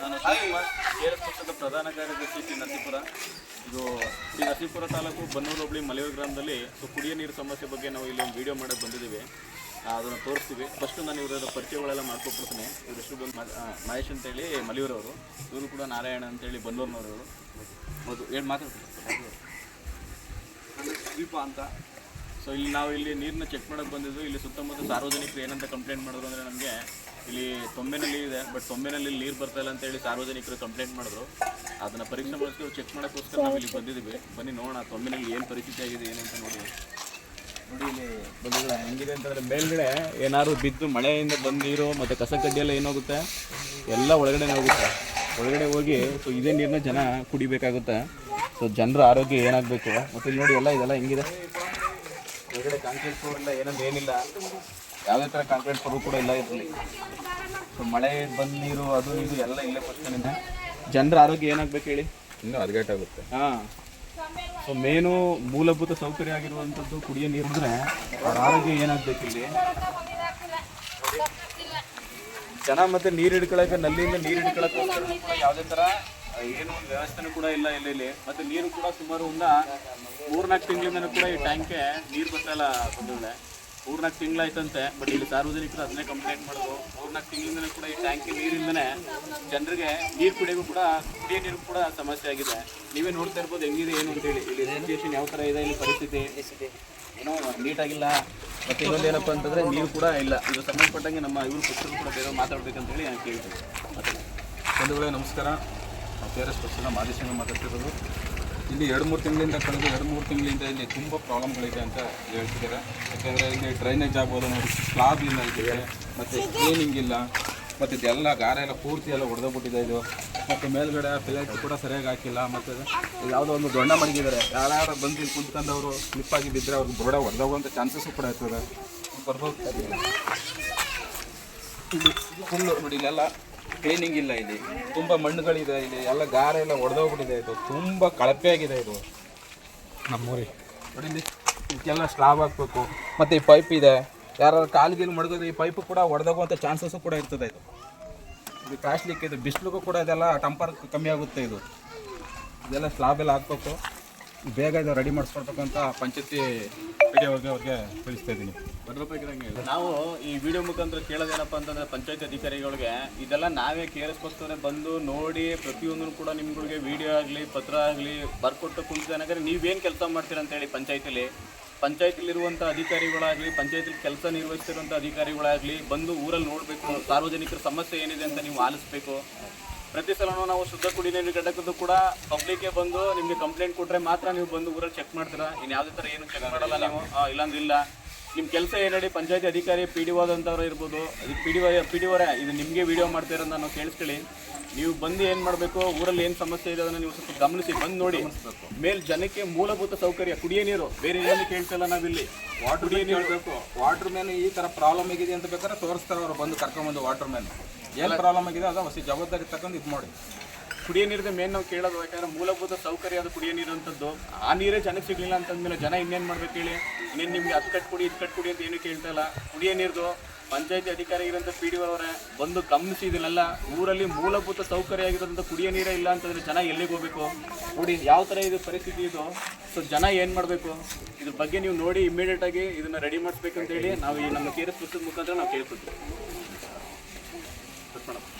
ನಾನು ಶಿವಕುಮಾರ್ ಕೆ ಪಕ್ಷದ ಪ್ರಧಾನ ಕಾರ್ಯದರ್ಶಿ ಶ್ರೀ ನರಸೀಪುರ. ಇದು ಶ್ರೀ ನರಸೀಪುರ ತಾಲೂಕು ಬನ್ನೂರು ಹೋಬಳಿ ಮಲೆಯೂರು ಗ್ರಾಮದಲ್ಲಿ ಸೊ ಕುಡಿಯೋ ನೀರು ಸಮಸ್ಯೆ ಬಗ್ಗೆ ನಾವು ಇಲ್ಲಿ ಒಂದು ವಿಡಿಯೋ ಮಾಡಕ್ಕೆ ಬಂದಿದ್ದೀವಿ. ಅದನ್ನು ತೋರಿಸ್ತೀವಿ. ಫಸ್ಟು ನಾನು ಇವರ ಪರಿಚಯಗಳೆಲ್ಲ ಮಾಡ್ಕೊಟ್ಬಿಡ್ತೀನಿ. ಇವ್ರ ಹೆಸರು ಮಹೇಶ್ ಅಂತೇಳಿ ಮಲೆಯೂರವರು. ಇವರು ಕೂಡ ನಾರಾಯಣ ಅಂತೇಳಿ ಬನ್ನೂರಿನವರು ಹೌದು ಏನು ಮಾತಾಡ್ತೀನಿ. ದೀಪ ಅಂತ. ಸೊ ಇಲ್ಲಿ ನಾವು ಇಲ್ಲಿ ನೀರನ್ನ ಚೆಕ್ ಮಾಡೋಕ್ಕೆ ಬಂದಿದ್ದು. ಇಲ್ಲಿ ಸುತ್ತಮುತ್ತ ಸಾರ್ವಜನಿಕರು ಏನಂತ ಕಂಪ್ಲೇಂಟ್ ಮಾಡಿದ್ರು ಅಂದರೆ ನಮಗೆ ಇಲ್ಲಿ ತೊಂಬೆನಲ್ಲಿ ಇದೆ ಬಟ್ ತೊಂಬೆನಲ್ಲಿ ನೀರು ಬರ್ತಾ ಇಲ್ಲ ಅಂತೇಳಿ ಸಾರ್ವಜನಿಕರು ಕಂಪ್ಲೇಂಟ್ ಮಾಡಿದ್ರು. ಅದನ್ನು ಪರೀಕ್ಷೆ ಮಾಡಿಸ್ಕೊಂಡು ಚೆಕ್ ಮಾಡೋಕ್ಕೋಸ್ಕರ ನಾವು ಇಲ್ಲಿ ಬಂದಿದ್ದೀವಿ. ಬನ್ನಿ ನೋಡೋಣ ತೊಂಬೆನಲ್ಲಿ ಏನು ಪರಿಸ್ಥಿತಿ ಆಗಿದೆ ಏನಂತ ನೋಡಿ. ನೋಡಿ ಇಲ್ಲಿ ಬಂದಿಲ್ಲ ಹೆಂಗಿದೆ ಅಂತಂದರೆ ಮೇಲ್ಗಡೆ ಏನಾದ್ರು ಬಿದ್ದು ಮಳೆಯಿಂದ ಬಂದ ನೀರು ಮತ್ತು ಕಸ ಕಡ್ಡಿ ಎಲ್ಲ ಏನಾಗುತ್ತೆ ಎಲ್ಲ ಒಳಗಡೆ ಹೋಗುತ್ತೆ. ಒಳಗಡೆ ಹೋಗಿ ಸೊ ಇದೇ ನೀರನ್ನ ಜನ ಕುಡಿಬೇಕಾಗುತ್ತೆ. ಸೊ ಜನರ ಆರೋಗ್ಯ ಏನಾಗಬೇಕು? ಮತ್ತು ನೋಡಿ ಎಲ್ಲ ಇದೆಲ್ಲ ಹೆಂಗಿದೆ? ಹೊರಗಡೆ ಕಾಂಕ್ರೀಟ್ ಫ್ಲೋರ್ ಇಲ್ಲ ಏನಂದ್ರೆ ಏನಿಲ್ಲ. ಯಾವುದೇ ಥರ ಕಾಂಕ್ರೀಟ್ ಫ್ಲೋರ್ ಕೂಡ ಇಲ್ಲ ಇರಲಿ. ಸೊ ಮಳೆ ಬಂದ ನೀರು ಅದು ಇದು ಎಲ್ಲ ಇಲ್ಲೇ ಫಸ್ಟಿನಿಂದ ಜನರ ಆರೋಗ್ಯ ಏನಾಗಬೇಕು ಹೇಳಿ? ಇನ್ನೂ ಆಗುತ್ತೆ. ಹಾಂ. ಸೊ ಮೇನು ಮೂಲಭೂತ ಸೌಕರ್ಯ ಆಗಿರುವಂಥದ್ದು ಕುಡಿಯೋ ನೀರು ಅಂದರೆ ಅವ್ರ ಆರೋಗ್ಯ ಏನಾಗಬೇಕು ಇಲ್ಲಿ? ಜನ ಮತ್ತೆ ನೀರು ಹಿಡ್ಕೊಳಕ್ಕೆ ನಲ್ಲಿಯಿಂದ ನೀರು ಹಿಡ್ಕೊಳಕ್ಕೆ ಯಾವುದೇ ಥರ ಏನು ಒಂದು ವ್ಯವಸ್ಥೆನೂ ಕೂಡ ಇಲ್ಲ ಇಲ್ಲಿ ಇಲ್ಲಿ ಮತ್ತೆ ನೀರು ಕೂಡ ಸುಮಾರು ಒಂದು ಮೂರ್ನಾಲ್ಕು ತಿಂಗಳಿಂದನೂ ಕೂಡ ಈ ಟ್ಯಾಂಕ್ಗೆ ನೀರು ಬರ್ತಾ ಇಲ್ಲ ಬಂಧುಗಳೇ ಮೂರ್ನಾಲ್ಕು ತಿಂಗಳಾಯ್ತಂತೆ ಬಟ್ ಇಲ್ಲಿ ಸಾರ್ವಜನಿಕರು ಅದನ್ನೇ ಕಂಪ್ಲೇಂಟ್ ಮಾಡೋದು ಮೂರ್ನಾಲ್ಕು ತಿಂಗಳಿಂದನೂ ಕೂಡ ಈ ಟ್ಯಾಂಕಿ ನೀರಿಂದನೇ ಜನರಿಗೆ ನೀರು ಕುಡಿಯೋಕ್ಕೂ ಕೂಡ, ಕುಡಿಯೋ ನೀರು ಕೂಡ ಸಮಸ್ಯೆ ಆಗಿದೆ. ನೀವೇ ನೋಡ್ತಾ ಇರ್ಬೋದು ಹೆಂಗಿದೆ, ಏನು ಅಂತೇಳಿ ಇಲ್ಲಿ ಸಿಚುವೇಶನ್ ಯಾವ ಥರ ಇದೆ, ಇಲ್ಲಿ ಪರಿಸ್ಥಿತಿ? ಏನೋ ನೀಟಾಗಿಲ್ಲ ಮತ್ತು ಇನ್ನೊಂದು ಏನಪ್ಪ ಅಂತಂದ್ರೆ ನೀರು ಕೂಡ ಇಲ್ಲ. ಇದು ಸಂಬಂಧಪಟ್ಟಂಗೆ ನಮ್ಮ ಇವರು ಪುಸ್ತಕ ಕೂಡ ಬೇರೆ ಮಾತಾಡ್ಬೇಕಂತೇಳಿ ನಾನು ಕೇಳ್ತೀನಿ. ಮತ್ತೆ ಬಂಧುಗಳೇ, ನಮಸ್ಕಾರ. ಕೆ ಆರ್ ಎಸ್ ಪಕ್ಷದ ಮಾದೇಶಂಗ ಮಾತಾಡ್ತಿರೋದು. ಇಲ್ಲಿ ಎರಡು ಮೂರು ತಿಂಗಳಿಂದ ಕಳೆದು ಎರಡು ಮೂರು ತಿಂಗಳಿಂದ ಇಲ್ಲಿ ತುಂಬ ಪ್ರಾಬ್ಲಮ್ಗಳಿದೆ ಅಂತ ಹೇಳ್ತಿದ್ದಾರೆ. ಯಾಕೆಂದರೆ ಇಲ್ಲಿ ಡ್ರೈನೇಜ್ ಆಗ್ಬೋದು ನೋಡಿ ಸ್ಲಾಬ್ ಇಲ್ಲ ಇದೆ, ಮತ್ತು ಕ್ಲೀನಿಂಗ್ ಇಲ್ಲ, ಮತ್ತು ಇದೆಲ್ಲ ಗಾರೆ ಎಲ್ಲ ಪೂರ್ತಿ ಎಲ್ಲ ಹೊಡೆದೋಗ್ಬಿಟ್ಟಿದೆ ಇದು. ಮತ್ತು ಮೇಲ್ಗಡೆ ಪ್ಲೇಟ್ ಕೂಡ ಸರಿಯಾಗಿ ಹಾಕಿಲ್ಲ, ಮತ್ತು ಯಾವುದೋ ಒಂದು ದೊಡ್ಡ ಮಡಗಿದ್ದಾರೆ. ಯಾರು ಬಂದು ಇಲ್ಲಿ ಕುಂತ್ಕೊಂಡವರು ಸ್ಲಿಪ್ಪಾಗಿ ಬಿದ್ದರೆ ಅವ್ರಿಗೆ ಬುಡ ಹೊಡೆದೋಗುವಂಥ ಚಾನ್ಸಸ್ಸು ಕೂಡ ಇರ್ತದೆ. ಬರ್ಬೋದು. ಫುಲ್ಲು ನೋಡಿ, ಇಲ್ಲೆಲ್ಲ ಕ್ಲೀನಿಂಗ್ ಇಲ್ಲ ಇಲ್ಲಿ. ತುಂಬ ಮಣ್ಣುಗಳಿದೆ ಇಲ್ಲಿ. ಎಲ್ಲ ಗಾರೆ ಎಲ್ಲ ಒಡೆದೋಗ್ಬಿಟ್ಟಿದೆ ಇದು. ತುಂಬ ಕಳಪೆ ಆಗಿದೆ ಇದು. ನಮ್ಮೂರಿ. ನೋಡಿ ಇಲ್ಲಿ ಇದಕ್ಕೆಲ್ಲ ಸ್ಲಾಬ್ ಹಾಕ್ಬೇಕು. ಮತ್ತು ಈ ಪೈಪ್ ಇದೆ. ಯಾರು ಕಾಲಿಗೆ ಮಡಗಿದ್ರೆ ಈ ಪೈಪು ಕೂಡ ಒಡೆದೋಗುವಂಥ ಚಾನ್ಸಸ್ಸು ಕೂಡ ಇರ್ತದೆ ಇದು. ಇದು ಕಾಸ್ಟ್ಲಿಕ್ಕೆ ಇದು ಬಿಸಿಲಿಗೂ ಕೂಡ ಇದೆಲ್ಲ ಟಂಪರ್ ಕಮ್ಮಿ ಆಗುತ್ತೆ ಇದು. ಇದೆಲ್ಲ ಸ್ಲಾಬ್ ಎಲ್ಲ ಹಾಕ್ಬೇಕು. ಬೇಗ ಇದು ರೆಡಿ ಮಾಡಿಸ್ಕೊಡ್ಬೇಕು ಅಂತ ಪಂಚಾಯತಿ ಅವ್ರಿಗೆ ಅವ್ರಿಗೆ ತಿಳಿಸ್ತಾ ಇದ್ದೀನಿ. ನಾವು ಈ ವಿಡಿಯೋ ಮುಖಾಂತರ ಕೇಳೋದೇನಪ್ಪ ಅಂತಂದ್ರೆ ಪಂಚಾಯತಿ ಅಧಿಕಾರಿಗಳಿಗೆ ಇದೆಲ್ಲ ನಾವೇ ಕೆ ಎಸ್ ಪಕ್ಷದವರೇ ಬಂದು ನೋಡಿ ಪ್ರತಿಯೊಂದನ್ನು ಕೂಡ ನಿಮ್ಗಳಿಗೆ ವಿಡಿಯೋ ಆಗಲಿ, ಪತ್ರ ಆಗಲಿ ಬರ್ಕೊಟ್ಟು ನೀವು ನೀವೇನು ಕೆಲಸ ಮಾಡ್ತೀರಾ ಅಂತೇಳಿ ಪಂಚಾಯತಿಲಿ. ಪಂಚಾಯತಿಲಿರುವಂಥ ಅಧಿಕಾರಿಗಳಾಗಲಿ, ಪಂಚಾಯತಿಲಿ ಕೆಲಸ ನಿರ್ವಹಿಸ್ತಿರುವಂಥ ಅಧಿಕಾರಿಗಳಾಗಲಿ ಬಂದು ಊರಲ್ಲಿ ನೋಡಬೇಕು, ಸಾರ್ವಜನಿಕರ ಸಮಸ್ಯೆ ಏನಿದೆ ಅಂತ ನೀವು ಆಲಿಸ್ಬೇಕು. ಪ್ರತಿ ಸಲನೂ ನಾವು ಶುದ್ಧ ಕುಡಿ ನೀರು ಘಟಕದ್ದು ಕೂಡ ಪಬ್ಲಿಕ್ಗೆ ಬಂದು ನಿಮಗೆ ಕಂಪ್ಲೇಂಟ್ ಕೊಟ್ಟರೆ ಮಾತ್ರ ನೀವು ಬಂದು ಊರಲ್ಲಿ ಚೆಕ್ ಮಾಡ್ತೀರಾ? ಇನ್ನು ಯಾವುದೇ ಥರ ಏನು ಚೆಕ್ ಮಾಡಲ್ಲ ನೀವು. ಇಲ್ಲಾಂದ್ರೆ ಇಲ್ಲ ನಿಮ್ಮ ಕೆಲಸ ಏನು ಹೇಳಿ ಪಂಚಾಯತಿ ಅಧಿಕಾರಿ ಪಿ ಡಿ ಓದಂಥವ್ರು ಇರ್ಬೋದು. ಪಿ ಡಿ ಪಿ ಡಿ ಓರೇ ಇದು ನಿಮಗೆ ವಿಡಿಯೋ ಮಾಡ್ತೀರಂತ ನಾವು ಕೇಳಿಸ್ಕೊಳ್ಳಿ ನೀವು ಬಂದು ಏನು ಮಾಡಬೇಕು ಊರಲ್ಲಿ ಏನು ಸಮಸ್ಯೆ ಇದೆ ಅದನ್ನು ನೀವು ಸ್ವಲ್ಪ ಗಮನಿಸಿ ಬಂದು ನೋಡಿ. ಮೇಲ್ ಜನಕ್ಕೆ ಮೂಲಭೂತ ಸೌಕರ್ಯ ಕುಡಿಯೋ ನೀರು. ಬೇರೆ ಏನು ಕೇಳ್ತಿಲ್ಲ ನಾವಿಲ್ಲಿ. ವಾಟರ್ ನೀರು. ಹೇಳ್ಬೇಕು ವಾಟರ್ ಮ್ಯಾನ್ ಈ ತರ ಪ್ರಾಬ್ಲಮ್ ಆಗಿದೆ ಅಂತ ಬೇಕಾದ್ರೆ ತೋರಿಸ್ತಾರೆ ಅವ್ರು ಬಂದು ಕರ್ಕೊಂಬಂದು ವಾಟರ್ ಮ್ಯಾನ್ ಏನು ಪ್ರಾಬ್ಲಮ್ ಆಗಿದೆ? ಅದು ಹೊಸ ಜವಾಬ್ದಾರಿ ತಗೊಂಡು ಇದು ಮಾಡಿ. ಕುಡಿಯೋ ನೀರಿನ ಮೇನ್ ನಾವು ಕೇಳೋದು ಯಾಕಂದ್ರೆ ಮೂಲಭೂತ ಸೌಕರ್ಯ ಅದು ಕುಡಿಯೋ ನೀರು ಅಂತದ್ದು. ಆ ನೀರೇ ಜನಕ್ಕೆ ಸಿಗಲಿಲ್ಲ ಅಂತಂದ್ಮೇಲೆ ಜನ ಇನ್ನೇನು ಮಾಡ್ಬೇಕು ಹೇಳಿ? ಇನ್ನೇನು ನಿಮಗೆ ಅದು ಕಟ್ ಕುಡಿ, ಇದು ಕಟ್ ಕುಡಿ ಅಂತ ಏನು ಕೇಳ್ತಾ ಇಲ್ಲ. ಕುಡಿಯೋ ನೀರ್ದು ಪಂಚಾಯತಿ ಅಧಿಕಾರಿ ಇರೋಂಥ ಪಿ ಡಿ ಅವರೇ ಬಂದು ಗಮನಿಸಿ ಇದನ್ನೆಲ್ಲ. ಊರಲ್ಲಿ ಮೂಲಭೂತ ಸೌಕರ್ಯ ಆಗಿರೋದಂಥ ಕುಡಿಯೋ ನೀರೇ ಇಲ್ಲ ಅಂತಂದರೆ ಜನ ಎಲ್ಲಿಗೆ ಹೋಗಬೇಕು? ನೋಡಿ, ಯಾವ ಥರ ಇದು ಪರಿಸ್ಥಿತಿ ಇದು? ಸೊ ಜನ ಏನು ಮಾಡಬೇಕು? ಇದ್ರ ಬಗ್ಗೆ ನೀವು ನೋಡಿ ಇಮಿಡಿಯೇಟ್ ಇದನ್ನು ರೆಡಿ ಮಾಡಿಸ್ಬೇಕಂತೇಳಿ ನಾವು ಈ ನಮ್ಮ ಕೇರಿಸ್ ಪುಸ್ತಕದ ಮುಖಾಂತರ ನಾವು ಕೇಳ್ಕೊತೀವಿ. மேடம்